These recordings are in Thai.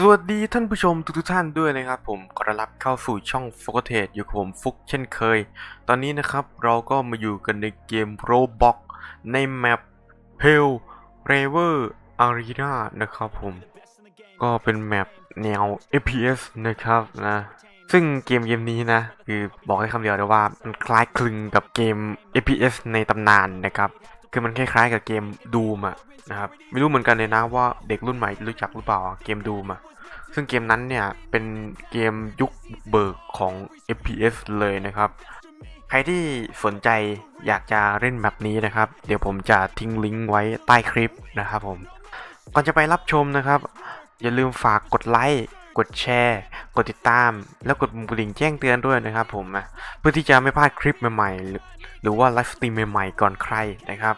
สวัสดีท่านผู้ชมทุกๆท่านด้วยนะครับผมขอต้อนรับเข้าสู่ช่องฟุกเทสอยู่กับผมฟุกเช่นเคย ตอนนี้นะครับเราก็มาอยู่กันในเกม Roblox ในแมป Hell Raver Arena นะครับผม ก็เป็นแมปแนว FPS นะครับนะ ซึ่งเกมเกมนี้นะ คือบอกให้คำเดียวเลยว่า มันคล้ายคลึงกับเกม FPS ในตำนานนะครับ คือมันคล้ายๆกับเกม Doom อะนะครับไม่รู้เหมือนกันเลยนะว่าเด็กรุ่นใหม่รู้จักหรือเปล่าเกม Doom อะซึ่งเกมนั้นเนี่ยเป็นเกมยุคเบิกของ FPS เลยนะครับ ใครที่สนใจอยากจะเล่นแบบนี้นะครับ เดี๋ยวผมจะทิ้งลิงก์ไว้ใต้คลิปนะครับผม ก่อนจะไปรับชมนะครับ อย่าลืมฝากกดไลค์กดแชร์ กดติดตาม แล้วกดปุ่มกระดิ่งแจ้งเตือนด้วยนะครับผมนะเพื่อที่จะไม่พลาดคลิปใหม่ๆ หรือหรือว่าไลฟ์สตรีมใหม่ๆก่อนใครนะครับ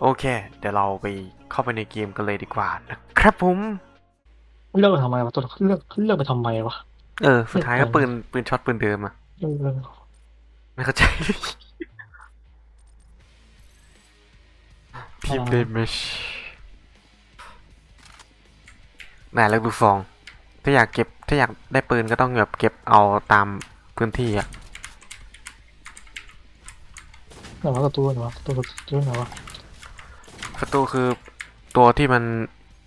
โอเค เดี๋ยวเราไปเข้าไปในเกมกันเลยดีกว่านะครับผม เลือกไปทำไมวะตัวเลือกเลือกไปทำไมวะ เออ สุดท้ายก็ปืนปืนช็อตปืนเดิมอะเออไม่เข้าใจทีมเดมชน่าเลือกลูกซอง ถ้าอยากเก็บ ถ้าอยากได้ปืนก็ต้องแบบเก็บเอาตามพื้นที่อะ ไหนวะตัวไหนวะตัวตัวไหนวะศัตรูคือตัวที่มัน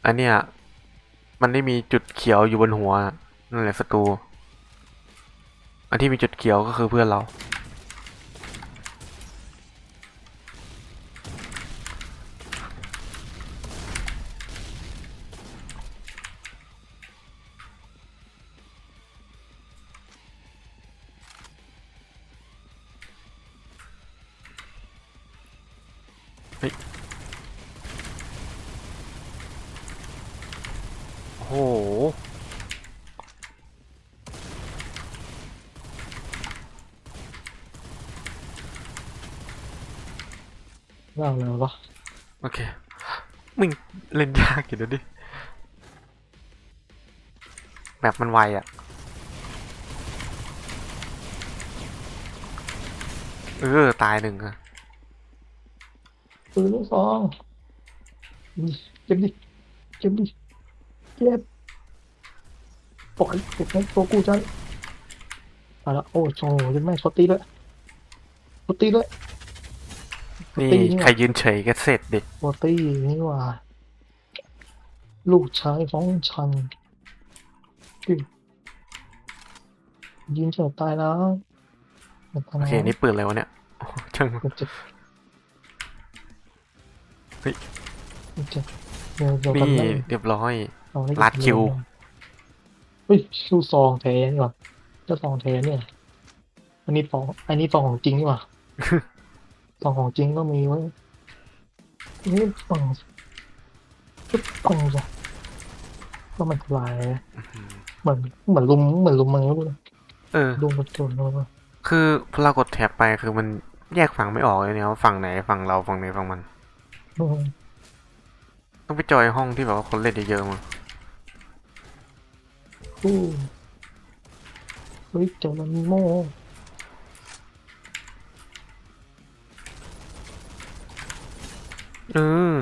อันเนี้ยมันได้มีจุดเขียวอยู่บนหัวนั่นแหละศัตรูอันที่มีจุดเขียวก็คือเพื่อนเรา มึงเล่นยากอยู่นะดิแบบมันไวอะ่ะ เออ ตายหนึ่งอะปืนลูกซองเก็บดิเก็บดิเก็บปล่อยเก็บไว้ตัวกูจันมาละโอ้โหยังไม่ช็อตตีด้วยช็อตตีด้วย นี่ตีนี่หใครว่ายืนเฉยก็เสร็จดิช็อตตีนี่หว่า ลูกชายของฉันอุ๊ยยิงเฉียวตายแล้วโอเคนี่ปืนอะไรวะเนี่ยโอ้ช่างมันมันจะเฮ้ยมันจะเดี๋ยวเดี๋ยวกันนี่นะเรียบร้อยเอาได้ลัดคิวเฮ้ยคิวซองแท้นี่หว่าเจ้าซองแท้เนี่ย อันนี้ฟอง อันนี้ฟองของจริงนี่หว่า ฟองของจริงก็มีไว้นี่ฟองก็ฟองจ้ะก็มันลายเหมือนเหมือนลุมเหมือนลุมมันรู้เออลุมมันจนแล้วคือพอเรากดแท็บไปคือมันแยกฝั่งไม่ออกเลยเนี่ยว่าฝั่งไหนฝั่งเราฝั่งไหนฝั่งมัน ต้องไปจอยห้องที่แบบว่าคนเล่นเยอะๆมาอู้เฮ้ยเจ้ามันโม่ เออ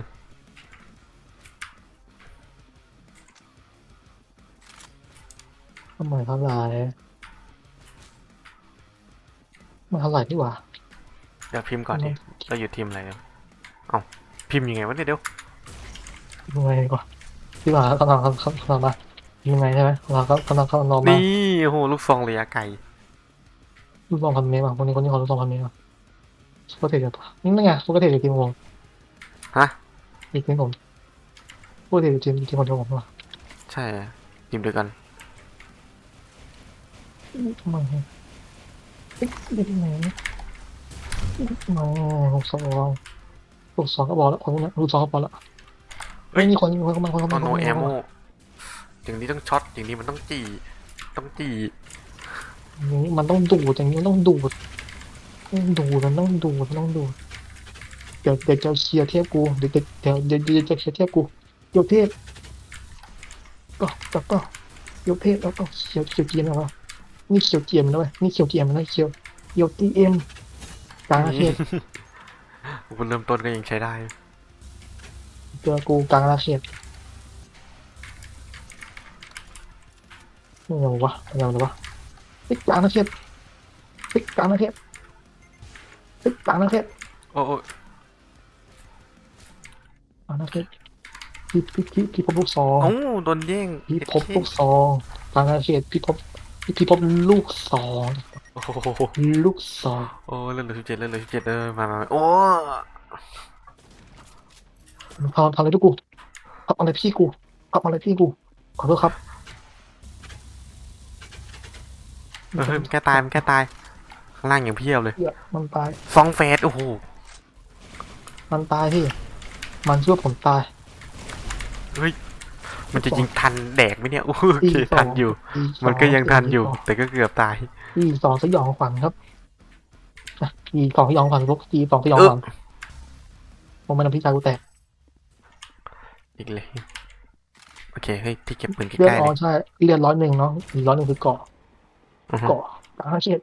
ทำไมเท่าไหร่มันเท่าไหร่ดีกว่าเดี๋ยวพิมพ์ก่อนดิเราอยู่ทีมอะไรเนี่ยเอ้าพิมพ์ยังไงวะเนี่ยเดี๋ยวยังไงดีกว่าดีกว่ากำลังกำลังกำลังมายังไงใช่ไหมเราก็กำลังกำลังนอนมานี่โอ้โหลูกซองระยะไกลลูกสองพันเมตรอะคนนี้คนนี้ขอลูกสองพันเมตรอะปกติจะนี่ไงปกติจะกินผม ฮะ อีกนิดผมปกติจะกินกินคนเดียวผมอะใช่ทีมเดียวกันทำไมเอ๊ะเด็กไหนมาลูกสองลูกสองก็บอกแล้วคนนี้ลูกสองก็บอกแล้วเฮ้ยนี่คนคนเข้ามาคนเข้าตอมานโนคนแอเข้าโมมาอย่างนี้ต้องช็อตอย่างนี้มันต้องจีต้องจีอย่างนี้มันต้องดูดอย่างนี้มันต้องดูดต้องดูดมันต้องดูดมันต้องดูด เดี๋ยวเดี๋ยวจะเคลียร์เทียบกูเดี๋ยวเดี๋ยวเดี๋ยวเดี๋ยวจะเคลียร์เทียบกูยกเทพก็ก็ก็ยกเทพแล้วก็เขียวเขียวเกียมแล้วนี่เขียวเกียมนะเว้ยนี่เขียวเกียมนะเขียวเขียวตีเอ็มกลางอาเขตคุณเริ่มต้นก็ยังใช้ได้เจอกูกลางอาเขตยังวะยังวะติ๊กกลางนะเทียบติ๊กกลางนะเทียบติ๊กกลางนะเทียบโอ้ โอ้กลางนะเทียบพี่พี่พี่พี่พบลูกซองเอ้าโดนแย่งพี่พบลูกซองกลางนะเทียบพี่พบพี่พี่พบลูกซองโอ้โหลูกซองโอ้เลื่อนเหลือสิบเจ็ดเลื่อนเหลือสิบเจ็ดเออมามามาโอ้ทำทำอะไรด้วยกูทำอะไรพี่กูทำอะไรพี่กูขอโทษครับเออมันแค่ตายมันแค่ตายข้างล่างอย่างเพียบเลยเหี้ยมันตายฟองเฟสโอ้โหมันตายพี่ มันช่วยผมตายมันจะยิงทันแดกไหมเนี่ยโอ้โหโอตีเคสองทันอยู่ตีสอมันก็ยังทันอยู่ แต่ก็เกือบตายตีสองสยองขวัญครับอะตีสองสยองขวัญพวกตีสองสยองขวัญผมมันทำพี่ชายกูแตก อีกเลย โอเค เฮ้ยพี่เก็บปืนใกเลือดล้ๆอ๋เลอยใช่ เลือดร้อยหนึ่งเนาะอีกร้อยหนึ่งคือเกาะอือฮึเกาะกลางอาเขต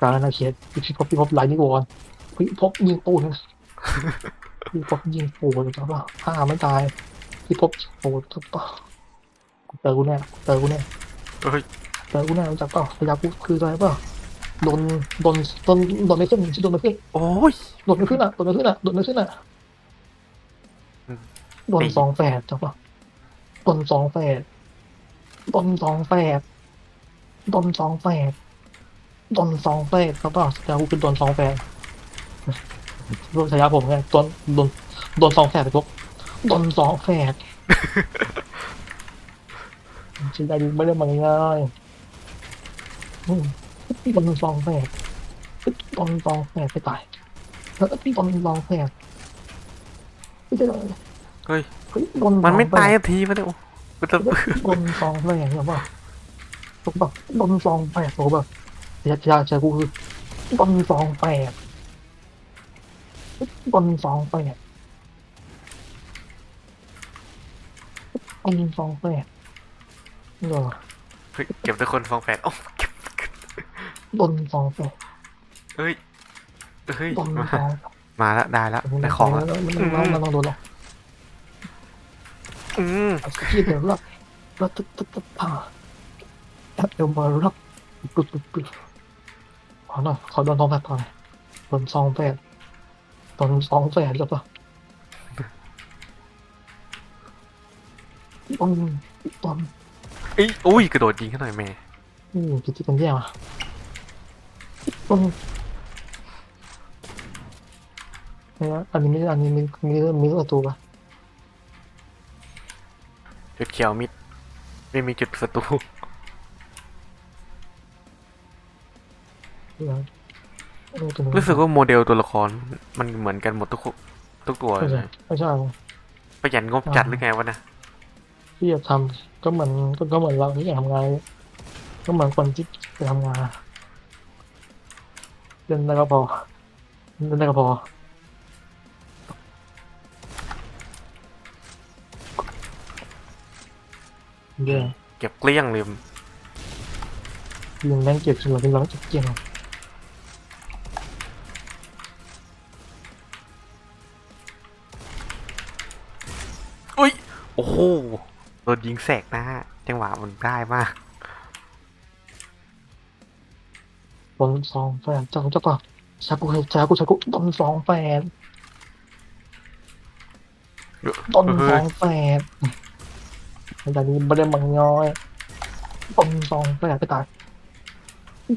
กลางอาเขตพี่พบพี่พบไลน์นี่ก่อนพี่พบยิงปูน พี่พบยิงปูนจับป่ะฆ่าไม่ตายพี่พบปูนจับป่ะเจอกูแน่เจอกูแน่เฮ้ยเจอกูแน่รู้จักเปล่าพยากูคืออะไรเปล่าโดนโดนโดนโดนไม่ขึ้นชื่อโดนไม่ขึ้นโอ้ยโดนไม่ขึ้นอะโดนไม่ขึ้นอะโดนไม่ขึ้นอะอืมโดนสองแฝดจับป่ะโดนสองแฝดโดนสองแฝดโดนสองแฝดโดนสองแฝดครับเปล่าพยากูคือโดนสองแฝด รถฉายาผมไงโดนโดนโดนสองแฝดไปพวกโดนสองแฝดชิ้นใดไม่ได้มาง่ายๆอืมพี่บอลลองแฝดพี่บอลลองแฝดไปตายแล้วก็พี่บอลลองแฝดพี่จะเฮ้ยเฮ้ยบอลมันไม่ตายสักทีมันเนี่ยโอ้กูจะบอลลองแฝดเนี่ยป่ะถูกป่ะบอลลองแฝดโอ้แบบยากยากใจกูคือบอลลองแฝด บอลลองแฝดบอลลองแฝดเหรอเฮ้ยเก็บทุกคนฟองแฟนโอ้เก็บบอลลองแฝดเฮ้ยเฮ้ยบอลลมาองมาแล้วได้แล้วได้ของแล้วมันมันมันต้องโดนหรอกอืมที่เดี๋ยวรับรับตุ๊บตุ๊บตุ๊บผ่าแอปเอลมารับปุ๊บปุ๊บปุ๊บขอหน่อยขอโดนทองแปดหน่อยโดนซองแปด โดนซองแปดหรือเปล่าโดนโดนเอ้ยอุ้ยกระโดดยิงขึ้นหน่อยแม่อืมกิจกันแย่ว่ะโดนเนี่ยอันนี้ไม่อันนี้มีมีมีประตูปะจุดเขียวมิดไม่มีจุดศัตรูเดี๋ยวเออตัวนี้รู้สึกว่าโมเดลตัวละครมันเหมือนกันหมดทุกคนทุกตัวเลไม่ยใช่ไม่ใช่ประหยัดงบจัดหรือไงวะนะที่จะทำก็เหมือนก็ก็เหมือนเราที่อยากทำงานก็เหมือนคนที่จะทำงานเล่นได้ก็พอเล่นได้ก็พอเดี๋ยวเก็บเกลี้ยงเลยยิงแม่งเก็บจนเราเป็นเราเก็บเกี่ยงอุ้ อ้โหโดนยิงแสกหน้าจังหวะมันได้มากบนสองแฟนเจ้าเจ้าป่ะชากุให้ชากุชากุบนสองแฟนบนสองแฟนแต่นี้ไม่ได้มังย้อยบนสองแฟนไปตาย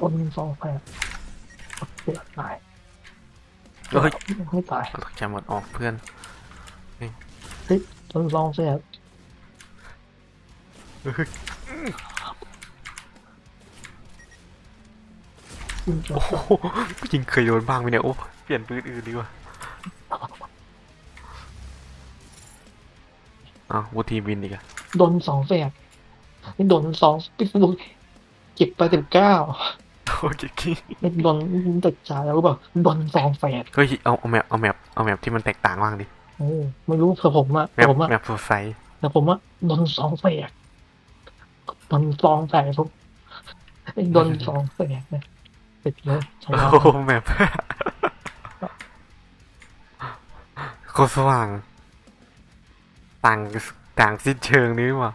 บนสองแฟนเสียตายเฮ้ยไม่ตายตกใจหมดออกเพื่อนบนส องแฟนยิงจโอ้โหจริงเคยโดนบ้างไหมเนี่ยโอ้เปลี่ยนปืนอื่นดีกว่าอ้าววูทีวินอีกอะโดนสองแฟนนี่โดนสองปิดบุกเก็บไปสิบเก้าโอ้ยกี้ไม่โดนตัดจ่ายแล้วก็แบบโดนสองแฟนเฮ้ยเอาเอาแมปเอาแมปเอาแมปที่มันแตกต่างบ้างดิ โอ้ไม่รู้แต่ผมอะผมอะแมปโฟไซแต่ผมอะโดนสองแฝกโดนสองแฝกผมโดนสองแฝกเนี่ยติดเลยโอ้แมปโคสว่างต่างต่างสิ้นเชิงนี้ว่ะ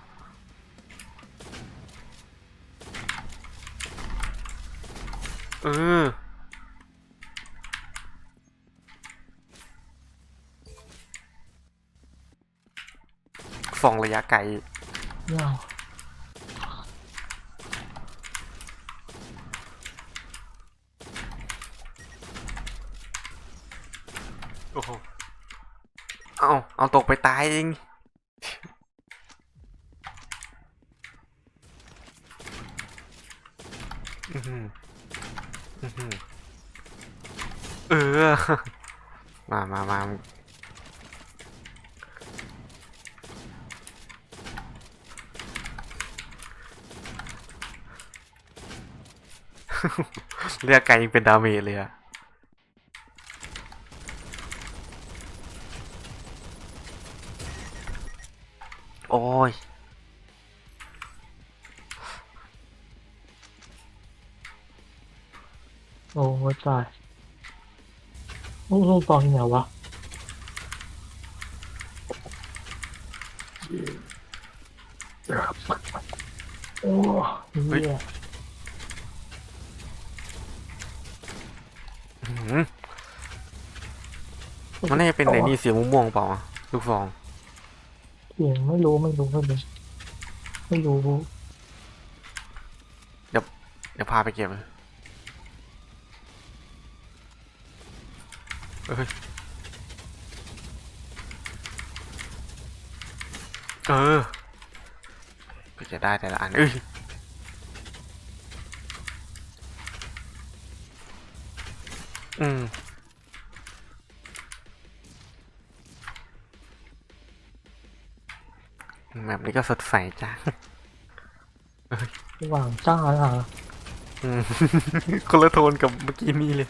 เออ ฟองระยะไกลไม่เอาโอ้โหเอาเอาตกไปตายเองอื้อหืออื้อหือเออ มามามา เรียกไกลยังเป็นดาเมจเลยอะโอ้ย โอ้ยตายลูกลูกตองที่ไหนวะโอ้เหี้ย อื้อหือมัน น่าจะเป็นไอ้นี่เสียงม่วงๆเปล่าวะลูกฟอง เสียงไม่รู้ไม่รู้ไม่รู้ไม่รู้เดี๋ยวพาไปเก็บเลยเอ้ยเออก็จะได้แต่ละอันเอ้ยอืม แบบนี้ก็สดใสจ้าระหว่างจ้าอะ อืมคนละโทนกับเมื่อกี้นี่เลย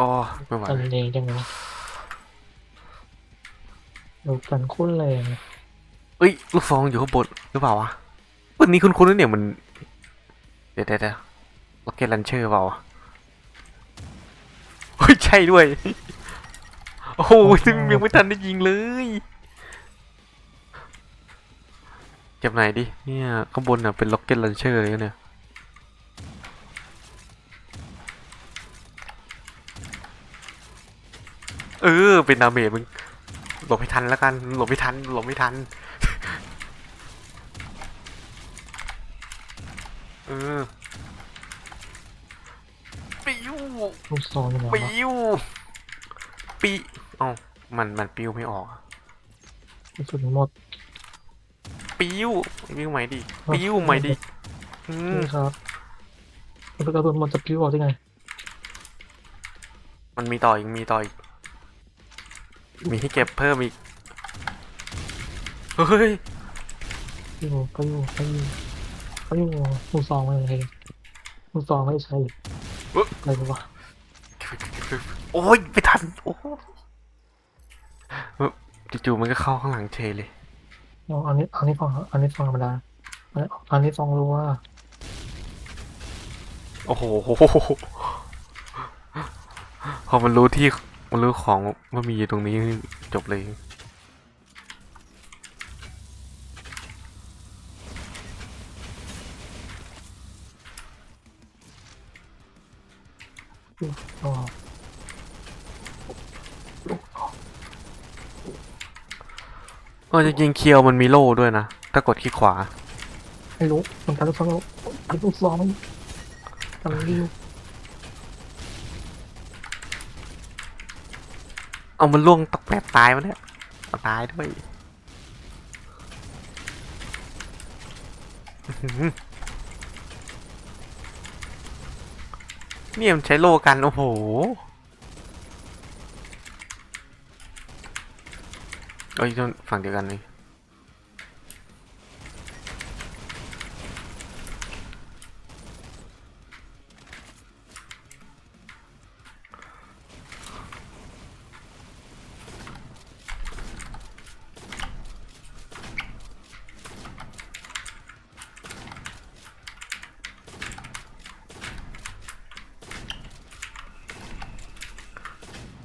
อ๋อไม่ไหว กั นเองจังเลยดูกันโคุ้นแรงเอ้ยลูกซองอยู่ข้างบนหรือเปล่าวะวันนี้คุณคุณเนี่ยมันเดี๋ยวเดี๋ยวเดี๋ยวล็อกเก็ตลันเชอร์เปล่าวะเฮ้ยใช่ด้วย โอ้โหยังไม่ทันได้ยิงเลยเก็บไหนดิ เนี่ยข้างบนน่ะเป็นล็อกเก็ตลันเชอร์เลยเนี่ย เออ เป็นดาเมจมึง หลบไม่ทันแล้วกัน หลบไม่ทัน หลบไม่ทัน เออปิวลูกซองอยู่ไหนปิวะวปีเอ้ามัน มันปิวไม่ออกอะกระสุนหมดปิวปิวใหม่ดิปิวใหม่ดิอืมนี่ครับมันเป็นกระสุนหมดจะพิ้วออกได้ไง มันมีต่ออีกมีต่ออีก มีให้เก็บเพิ่มอีก เฮ้ย อยู่ก็อยู่ก็อยู่ก็อยู่ลูกซองไม่ใช่ลูกซองไม่ใช่อะไรวะโอ้ยไม่ทัน โอ้โหเอ้อจู่ๆมันก็เข้าข้างหลังเฉยเลย เอาอันนี้อันนี้ฟองอันนี้ฟองธรรมดาอันนี้อันนี้ฟองรู้ว่าโอ้โห พอมันรู้ที่ มันรู้ของว่ามีอยู่ตรงนี้จบเลยอ๋อเออจริงๆเคียวมันมีโล่ด้วยนะ ถ้ากดคลิกขวา ไม่รู้มันการลูกซองไอ้ลูกซองมันมันรี เอามันล่วงตกแบบตายมาเนี่ยตายด้วยเนี่ยมันใช้โล่กัน โอ้โห เอ้ยฝั่งเดียวกันเลย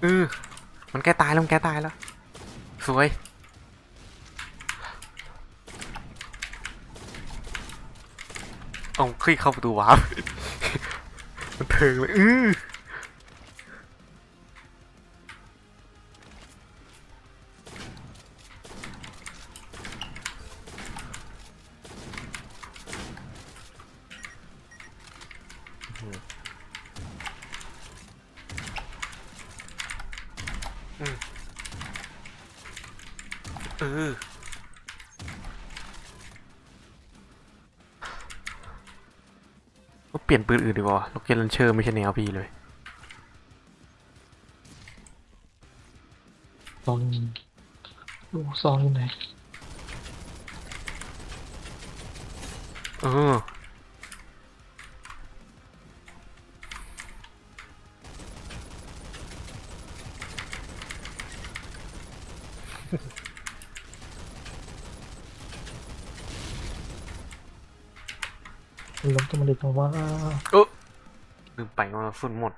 ออมันแก้ตายแล้วมันใกล้ตายแล้ว สวย เอาคลิกเข้าประตูวาร์ปมันเทิงเลยอืออ นปืนอื่นดีกว่าล็อกเก็ตลันเชอร์ไม่ใช่แนวพี่เลยซองลูกซองอยู่ไหนเออ วมันเด็กตรงว่าลืมไปว่าฝุ่นหมด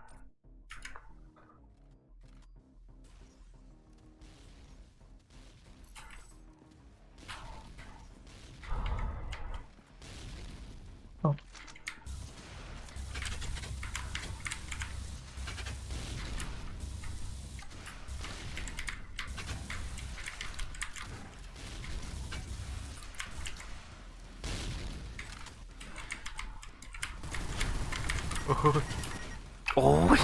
โอ้ยโอ้ย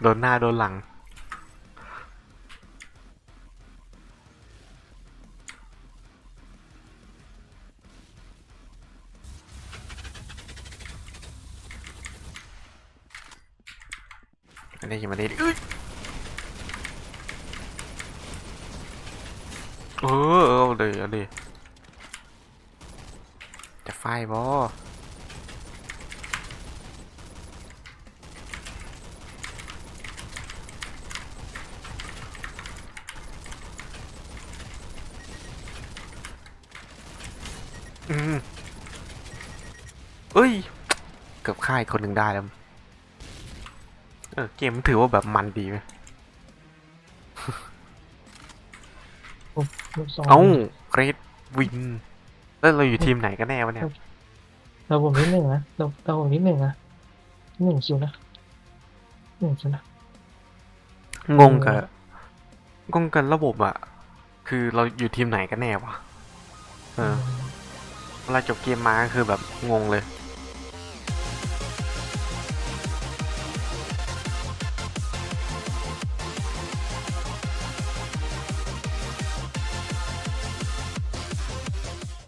โดนหน้าโดนหลัง อันนี้ยังไม่ได้ดิเอ้ยเออเออเอาเลยเอาเลยจะไฟบออืมเอ้ย เกือบ ฆ่าอีกคนหนึ่งได้แล้ว เออเกมมันถือว่าแบบมันดีไหมลูกซองเอ้าเกรดวิน แล้วเราอยู่ทีมไหนกันแน่วะเนี่ย เราผมนิดหนึ่งนะเราเราผมนิดหนึ่งนะหนึ่งคิวนะหนึ่งคิวนะ งงกับงงกันระบบอะคือเราอยู่ทีมไหนกันแน่วะ เออ เวลาจบเกมมาก็คือแบบงงเลย